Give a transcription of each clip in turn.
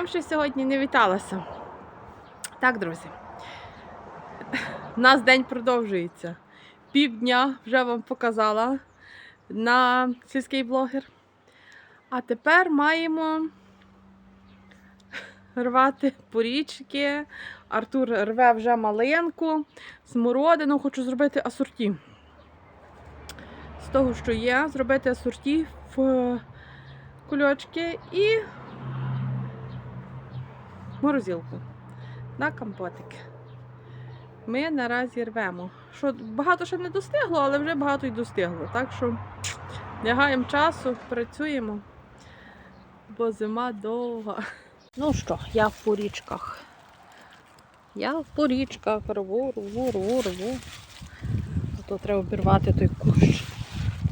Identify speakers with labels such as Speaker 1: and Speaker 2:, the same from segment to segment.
Speaker 1: Ким ще сьогодні не віталася? Так, друзі. У нас день продовжується. Півдня вже вам показала на сільський блогер. А тепер маємо рвати порічки. Артур рве вже малинку, смородину, хочу зробити асорті. З того, що є, зробити асорті в кульочки і морозилку на компотики. Ми наразі рвемо. Що, багато ще не достигло, але вже багато й достигло. Так що не гаємо часу, працюємо, бо зима довга. Ну що, я в порічках. Я в порічках рву, рву, рву, рву. Зато треба обірвати той кущ.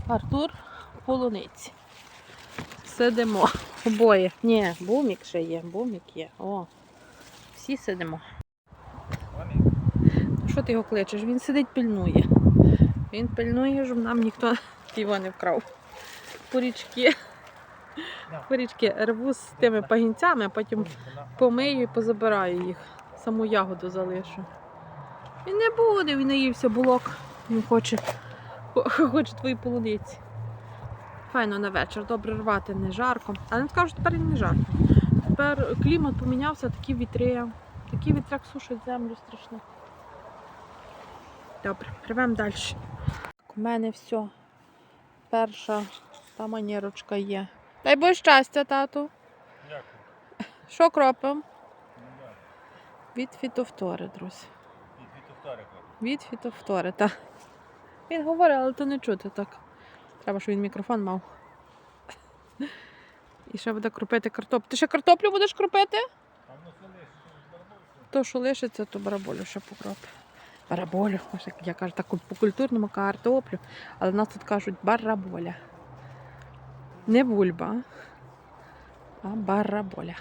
Speaker 1: Артур в полуниці. Сидимо обоє. Ні, бумік ще є, бумік є. О, всі сидимо. Що ти його кличеш? Він сидить пильнує. Він пильнує, щоб нам ніхто його не вкрав. Порічки. Порічки рву з тими пагінцями, а потім помию і позабираю їх. Саму ягоду залишу. Він не буде, він наївся булок. Він хоче, хоче твої полуниці. Файно на вечір, добре рвати, не жарко. Але не скажу, тепер і не жарко. Тепер клімат помінявся, такі вітри. Такий вітряк сушить землю страшно. Добре, рвемо далі. У мене все. Перша та манірочка є. Дай Боже щастя, тату.
Speaker 2: Дякую.
Speaker 1: Що кропимо? Від фітофтори, друзі.
Speaker 2: І фітофтарика.
Speaker 1: Від фітофтори, так. Він говорить, але то не чути так. Треба, щоб він мікрофон мав. І ще буде кропити картоплю. Ти ще картоплю будеш кропити?
Speaker 2: Бараболька.
Speaker 1: То, що лишиться, то бараболю ще покропи. Бараболю, як я кажу, так по-культурному картоплю. Але в нас тут кажуть бараболя. Не бульба, а бараболя.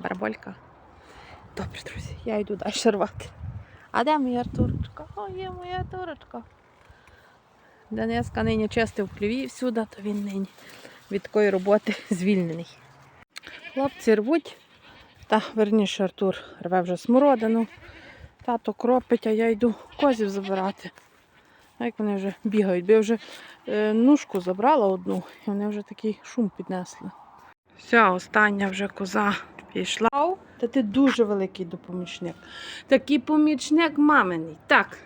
Speaker 1: Бараболька. Добре, друзі, я йду далі рвати. А де моя Артурочка? О, є моя Артурочка. Денеска нині чистив пліві всюди, то він нині від такої роботи звільнений. Хлопці рвуть. Та, верніше, Артур рве вже смородину. Тато кропить, а я йду козів забирати. А як вони вже бігають, бо я вже е, нушку забрала одну, і вони вже такий шум піднесли. Все, остання вже коза пішла. Та ти дуже великий допомічник. Такий помічник маминий. Так.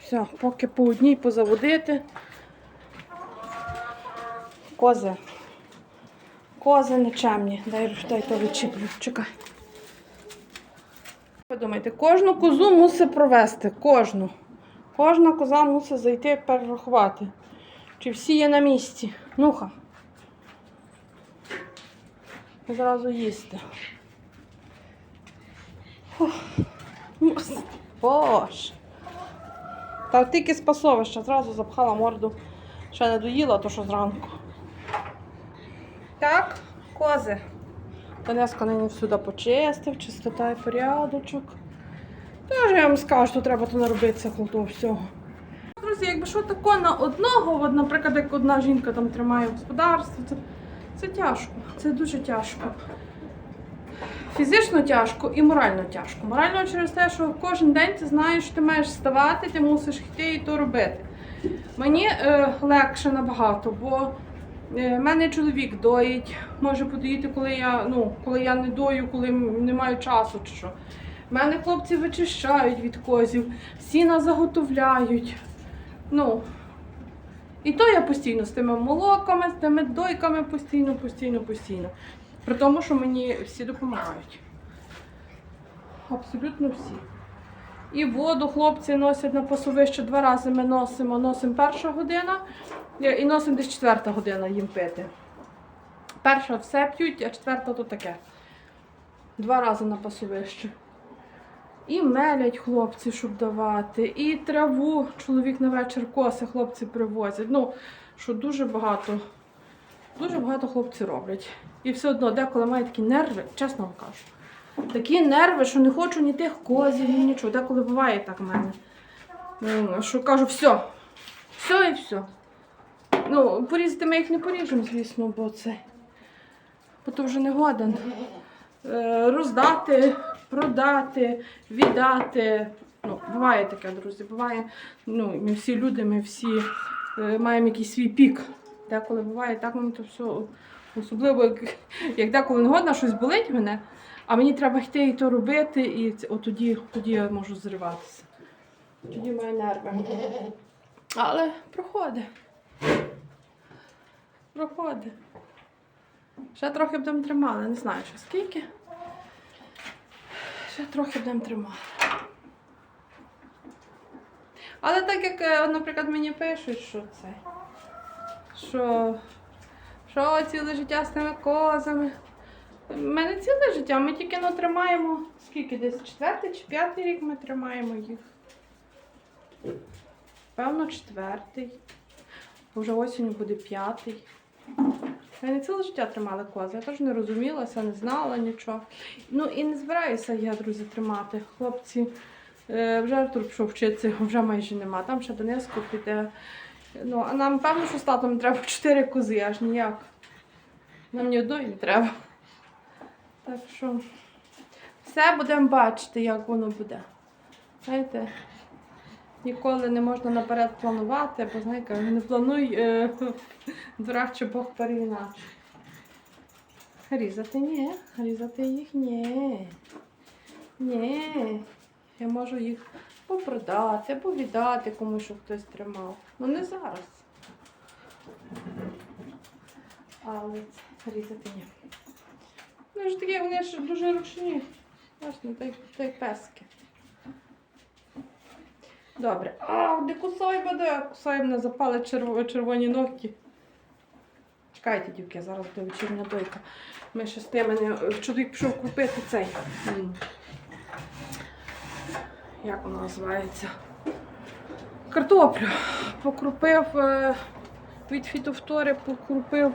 Speaker 1: Все, поки по одній позаводити. Кози. Кози нечемні. Дай, дай то відчіплю. Чекай. Подумайте, кожну козу мусить провести. Кожну. Кожна коза мусить зайти перерахувати. Чи всі є на місці. Нуха. Зразу їсти. Боже. Та тільки з зразу запхала морду. Ще не доїла, то що зранку. Так, кози. Понеска нині всюди почистив, чистота і порядочок. Тож я вам скажу, що треба то наробитися коло всього. Друзі, якби що тако на одного, от, наприклад, як одна жінка там тримає господарство, це, це тяжко. Це дуже тяжко. Фізично тяжко і морально тяжко. Морально через те, що кожен день ти знаєш, що ти маєш вставати, ти мусиш йти і то робити. Мені е, легше набагато, бо е, в мене чоловік доїть, може подоїти, коли я, ну, коли я не дою, коли не маю часу чи що. В мене хлопці вичищають від козів, сіна заготовляють. Ну, і то я постійно з тими молоками, з тими дойками постійно, постійно, постійно. При тому, що мені всі допомагають. Абсолютно всі. І воду хлопці носять на пасовище два рази ми носимо. Носимо перша година е, і носимо десь четверта година їм пити. Перша все п'ють, а четверта то таке. Два рази на пасовище. І мелять хлопці, щоб давати, і траву чоловік на вечір коси хлопці привозять. Ну, що дуже багато, дуже багато хлопці роблять. І все одно деколи має такі нерви, чесно вам кажу. Такі нерви, що не хочу ні тих козів, ні нічого. Деколи буває так в мене. Що кажу, все, все і все. Ну, порізати ми їх не поріжемо, звісно, бо це. Бо то вже не годен. Е, роздати, продати, віддати. Ну, буває таке, друзі. Буває, ну, ми всі люди, ми всі е, маємо якийсь свій пік. Деколи буває так, мені то все. Особливо, як, як деколи не годна, щось болить мене, а мені треба йти і то робити, і це, от тоді, тоді я можу зриватися. Тоді маю нерви. Але проходить. Проходить. Ще трохи будемо тримали, не знаю ще скільки. Ще трохи будемо тримати. Але так як, е, наприклад, мені пишуть, що це. Що, що ціле життя з тими козами. У мене ціле життя, ми тільки ну, тримаємо. Скільки десь четвертий чи п'ятий рік ми тримаємо їх. Певно, четвертий. Вже осінню буде п'ятий. Я не ціле життя тримали кози. Я теж не розумілася, не знала нічого. Ну і не збираюся я, друзі, тримати. Хлопці, е, вже Артур пішов вчитися, його вже майже нема. Там ще Донецьку піде. Ну, а нам певно, що з татом треба чотири кози, аж ніяк. Нам ні одної не треба. Так що все будемо бачити, як воно буде. Знаєте, ніколи не можна наперед планувати, бо знаєте, не плануй е, дурак чи Бог переіначе. Різати ні, різати їх ні. Ні. Я можу їх попродати, або віддати комусь, щоб хтось тримав. Ну не зараз. Але це різати ні. Ну ж такі, вони ж дуже ручні. Й- та й пески. Добре. А, де кусай буде? Кусай мене запали черв... червоні ногті. Чекайте, дівки, зараз буде вечірня дойка. Ми ще з тими не... Чоловік пішов купити цей. Як воно називається? Картоплю. Покрупив е, від фітофтори, покрупив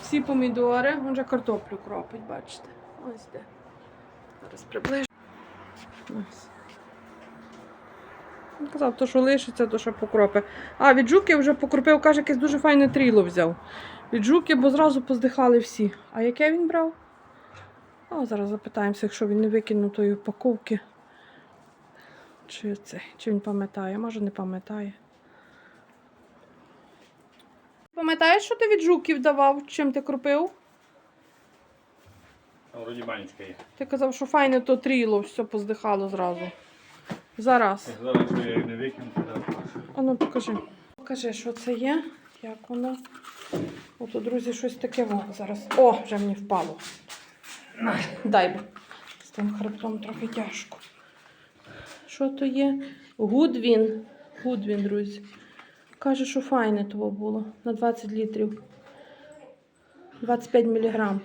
Speaker 1: всі помідори. Він вже картоплю кропить, бачите. Ось де. Зараз приближу. Ось. Казав, то, що лишиться, то що покропи. А, від жуки вже покропив, каже, якесь дуже файне тріло взяв. Від жуки, бо зразу поздихали всі. А яке він брав? О, зараз запитаємося, якщо він не викинув тої упаковки. Чи це, чи він пам'ятає, може не пам'ятає. Пам'ятаєш, що ти від жуків давав, чим ти кропив?
Speaker 2: Там вроді банечка є.
Speaker 1: Ти казав, що файне то тріло, все поздихало зразу. Зараз.
Speaker 2: Зараз, я її не викину, то так.
Speaker 1: А ну покажи. Покажи, що це є, як воно. Ото, друзі, щось таке во, зараз. О, вже мені впало. Дай бо. З тим хребтом трохи тяжко. Що то є? Гудвін. Гудвін, друзі. Каже, що файне того було на 20 літрів. 25 міліграм.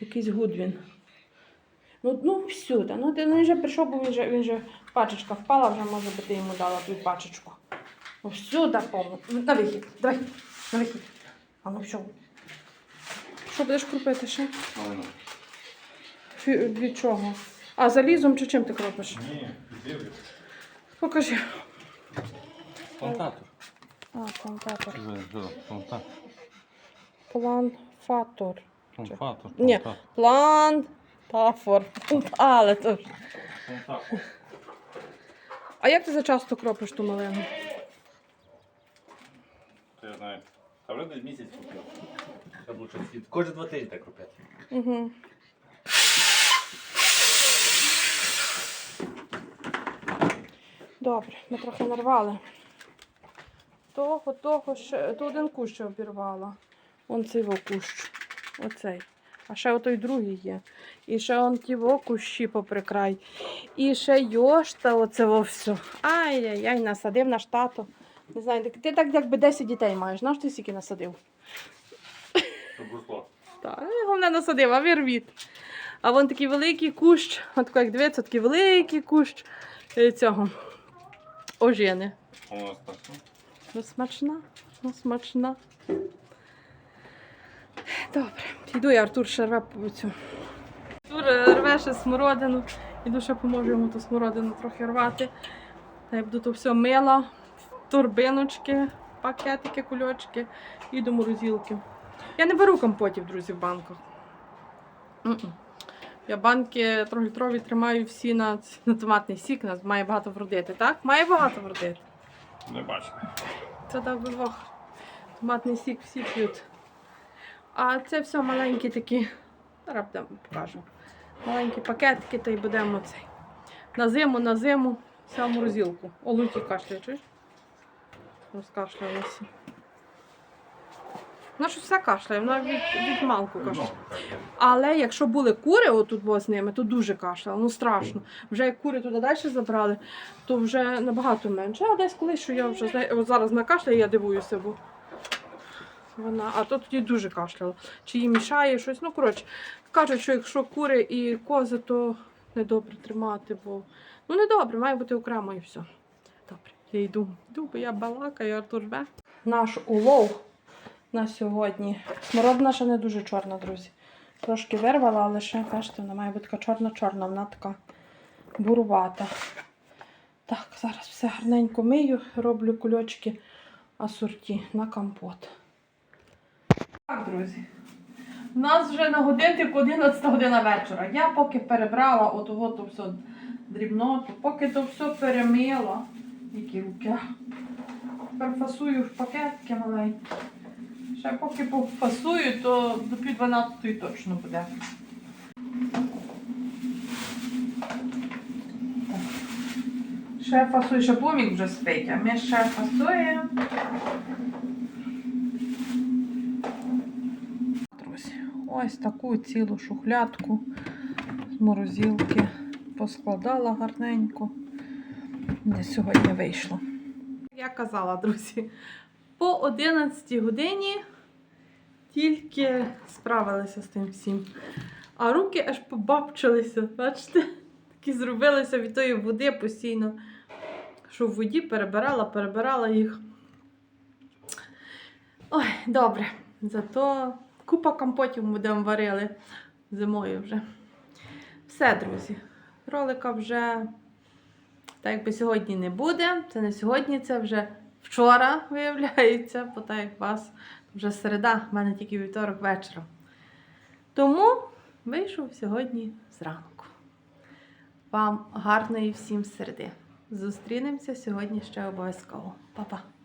Speaker 1: Якийсь гудвін. Ну, ну всюди. Ну, ти- ну, він же прийшов, бо він же, він же пачечка впала, вже може би ти йому дала ту пачечку. Ну, всюди повно. На вихід. Давай. На вихід. А ну що? Що будеш крупити ще? Фі- Від чого? А, залізом чи чим ти кропиш?
Speaker 2: Ні.
Speaker 1: Покажи.
Speaker 2: Плантатор.
Speaker 1: А, плантатор.
Speaker 2: Плантатор.
Speaker 1: Планфатор.
Speaker 2: Плантатор.
Speaker 1: Ні. Плантафор. Але то. А як ти зачасто кропиш ту малину?
Speaker 2: Я знаю. А вже десь місяць купив. Кожні два тижні так купити.
Speaker 1: Угу. Добре, ми трохи нарвали. Того, того ще, то один кущ ще обірвала. Он цей во кущ. Оцей. А ще отой другий є. І ще он ті во кущі попри край. І ще йошта оце во все. Ай-яй-яй, насадив наш тато. Не знаю, ти- ти так якби 10 дітей маєш. Знаєш, ти скільки насадив? Так, головне насадив, а вірвіт. А вон такий великий кущ, от як дивиться, такий великий кущ е, цього ожини.
Speaker 2: У нас.
Speaker 1: Ну, смачна, ну, смачна. Добре, йду я, Артур ще рве цю. Артур е, рве ще смородину. Іду ще поможу йому ту смородину трохи рвати. Та я буду то все мила, торбиночки, пакетики, кульочки і до морозилки. Я не беру компотів, друзі, в банках. М-м. Я банки трьохлітрові тримаю всі на, на томатний сік, нас має багато вродити, так? Має багато вродити.
Speaker 2: Не бачу.
Speaker 1: Це дав би Бог. Томатний сік всі п'ють. А це все маленькі такі. Зараз покажу. Маленькі пакетики, та й будемо цей. На зиму, на зиму, вся в морозилку. О, Луті кашляє, чуєш? Розкашлялася. Вона все кашляє, вона від, від малку кашляє. Але якщо були кури отут бо з ними, то дуже кашляла, ну страшно. Вже як кури туди далі забрали, то вже набагато менше. А десь колись, що я вже от зараз накашляю, я дивуюся, бо вона, а то тоді дуже кашляла. Чи їй мішає щось. Ну, коротше, кажуть, що якщо кури і кози, то недобре тримати, бо ну недобре, має бути окремо і все. Добре, я йду. Йду, бо я балакаю, Артур жбе. Наш улов на сьогодні. Смородина ще не дуже чорна, друзі. Трошки вирвала, але ще, бачите, вона має бути така чорна-чорна, вона така бурувата. Так, зараз все гарненько мию, роблю кульочки асорті на компот. Так, друзі. У нас вже на годиннику 11 година вечора. Я поки перебрала отого то все дрібноту, поки то все перемила. Які руки. Тепер в пакетки маленькі. Ще поки пофасую, то до пів 12 точно буде. Ще фасую, ще бомік вже спить, а ми ще фасуємо. Друзі, ось таку цілу шухлядку з морозилки поскладала гарненько. Не сьогодні вийшло. Я казала, друзі, по 11 годині тільки справилися з тим всім. А руки аж побабчилися, бачите? Такі зробилися від тої води постійно, що в воді перебирала, перебирала їх. Ой, добре. Зато купа компотів будемо варили зимою вже. Все, друзі. Ролика вже так якби сьогодні не буде. Це не сьогодні, це вже вчора виявляється, бо так як вас вже середа, в мене тільки вівторок вечором. Тому вийшов сьогодні зранку. Вам гарної всім середи. Зустрінемося сьогодні ще обов'язково. Па-па!